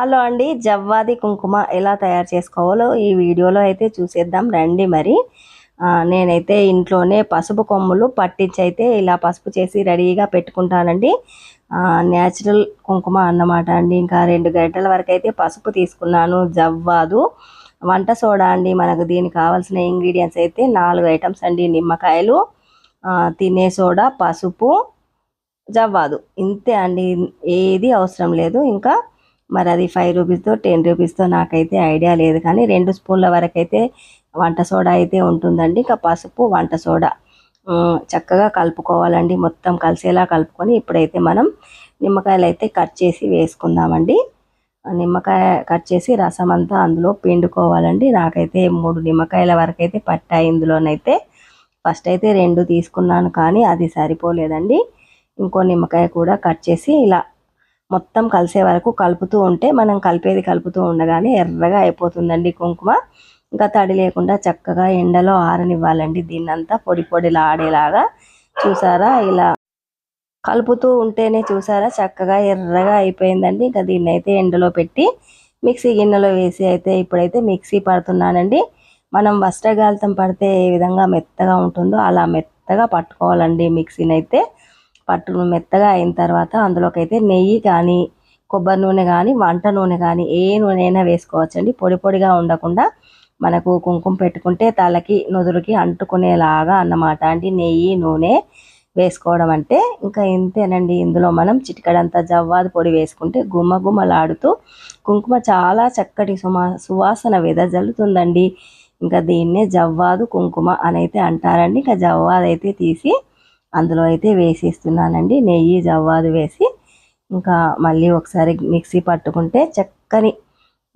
Hello అండి జవ్వాది కుంకుమ ఎలా తయారు చేసుకోవాలో ఈ వీడియోలో అయితే చూసేద్దాం. రండి మరి. నేనైతే ఇంట్లోనే పసుపు కొమ్ములు పట్టించి అయితే ఇలా పసుపు చేసి రెడీగా పెట్టుకుంటానండి. న్యాచురల్ కుంకుమ అన్నమాట అండి. ఇంకా రెండు గంటల వరకు అయితే పసుపు తీసుకున్నాను జవ్వాదు. వంట సోడా అండి మనకు దీనికి కావాల్సిన ఇంగ్రీడియంట్స్ అయితే నాలుగు ఐటమ్స్ అండి. నిమ్మకాయలు తినే సోడా పసుపు జవ్వాదు. ఇంతే అండి. ఏది అవసరం లేదు. ఇంకా మరి అది ఫైవ్ రూపీస్తో టెన్ రూపీస్తో నాకైతే ఐడియా లేదు. కానీ రెండు స్పూన్ల వరకు అయితే వంట సోడా అయితే ఉంటుందండి. ఇంకా పసుపు వంట సోడా. చక్కగా కలుపుకోవాలండి. మొత్తం కలిసేలా కలుపుకొని ఇప్పుడైతే మనం నిమ్మకాయలు అయితే కట్ చేసి వేసుకుందామండి. నిమ్మకాయ కట్ చేసి రసం అంతా అందులో పిండుకోవాలండి. నాకైతే మూడు నిమ్మకాయల వరకు అయితే పట్టాయి ఇందులోనైతే. ఫస్ట్ అయితే రెండు తీసుకున్నాను కానీ అది సరిపోలేదండి. ఇంకో నిమ్మకాయ కూడా కట్ చేసి ఇలా మొత్తం కలిసే వరకు కలుపుతూ ఉంటే మనం కలిపేది కలుపుతూ ఉండగానే ఎర్రగా అయిపోతుందండి కుంకుమ. ఇంకా తడి లేకుండా చక్కగా ఎండలో ఆరనివ్వాలండి దీన్నంతా పొడి పొడిలా ఆడేలాగా. చూసారా? ఇలా కలుపుతూ ఉంటేనే చూసారా? చక్కగా ఎర్రగా అయిపోయిందండి. ఇంకా దీన్ని అయితే ఎండలో పెట్టి మిక్సీ గిన్నెలో వేసి అయితే ఇప్పుడైతే మిక్సీ పడుతున్నానండి. మనం వస్త్రగాలితం పడితే ఏ విధంగా మెత్తగా ఉంటుందో అలా మెత్తగా పట్టుకోవాలండి మిక్సీని అయితే పట్టు మెత్తగా అయిన తర్వాత అందులోకైతే నెయ్యి కానీ కొబ్బరి నూనె కానీ వంట నూనె కానీ ఏ నూనె అయినా వేసుకోవచ్చండి. పొడి పొడిగా ఉండకుండా మనకు కుంకుమ పెట్టుకుంటే తలకి నుదురుకి అంటుకునేలాగా అన్నమాట అండి. నెయ్యి నూనె వేసుకోవడం అంటే ఇంకా ఇంతేనండి. ఇందులో మనం చిటికడంతా జవ్వాది పొడి వేసుకుంటే గుమ్మ గుమ్మలాడుతూ కుంకుమ చాలా చక్కటి సుమా సువాసన వెదజల్లుతుందండి. ఇంకా దీన్నే జవ్వాదు కుంకుమ అని అయితే అంటారండి. ఇంకా జవ్వాదైతే అయితే తీసి అందులో అయితే వేసిస్తున్నానండి. నెయ్యి జవ్వాదు వేసి ఇంకా మళ్ళీ ఒకసారి మిక్సీ పట్టుకుంటే చక్కని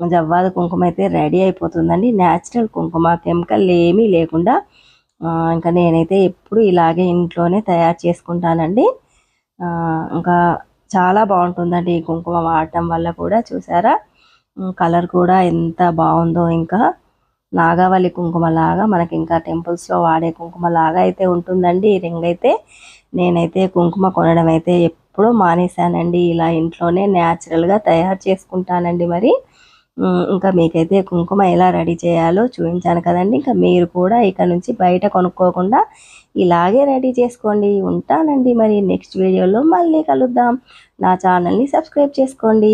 జవ్వాదు కుంకుమ అయితే రెడీ అయిపోతుందండి. న్యాచురల్ కుంకుమ కెమికల్ ఏమీ లేకుండా ఇంకా నేనైతే ఎప్పుడు ఇలాగే ఇంట్లోనే తయారు చేసుకుంటానండి. ఇంకా చాలా బాగుంటుందండి ఈ కుంకుమ వాడటం వల్ల కూడా చూసారా? కలర్ కూడా ఎంత బాగుందో ఇంకా. నాగావళి కుంకుమ లాగా మనకి ఇంకా టెంపుల్స్లో వాడే కుంకుమ లాగా అయితే ఉంటుందండి. ఈ రింగ్ అయితే నేనైతే కుంకుమ కొనడం అయితే ఎప్పుడూ మానేశానండి. ఇలా ఇంట్లోనే న్యాచురల్గా తయారు చేసుకుంటానండి మరి. ఇంకా మీకైతే కుంకుమ ఎలా రెడీ చేయాలో చూపించాను కదండి. ఇంకా మీరు కూడా ఇక్కడ నుంచి బయట కొనుక్కోకుండా ఇలాగే రెడీ చేసుకోండి. ఉంటానండి మరి నెక్స్ట్ వీడియోలో మళ్ళీ కలుద్దాం. నా ఛానల్ని సబ్స్క్రైబ్ చేసుకోండి.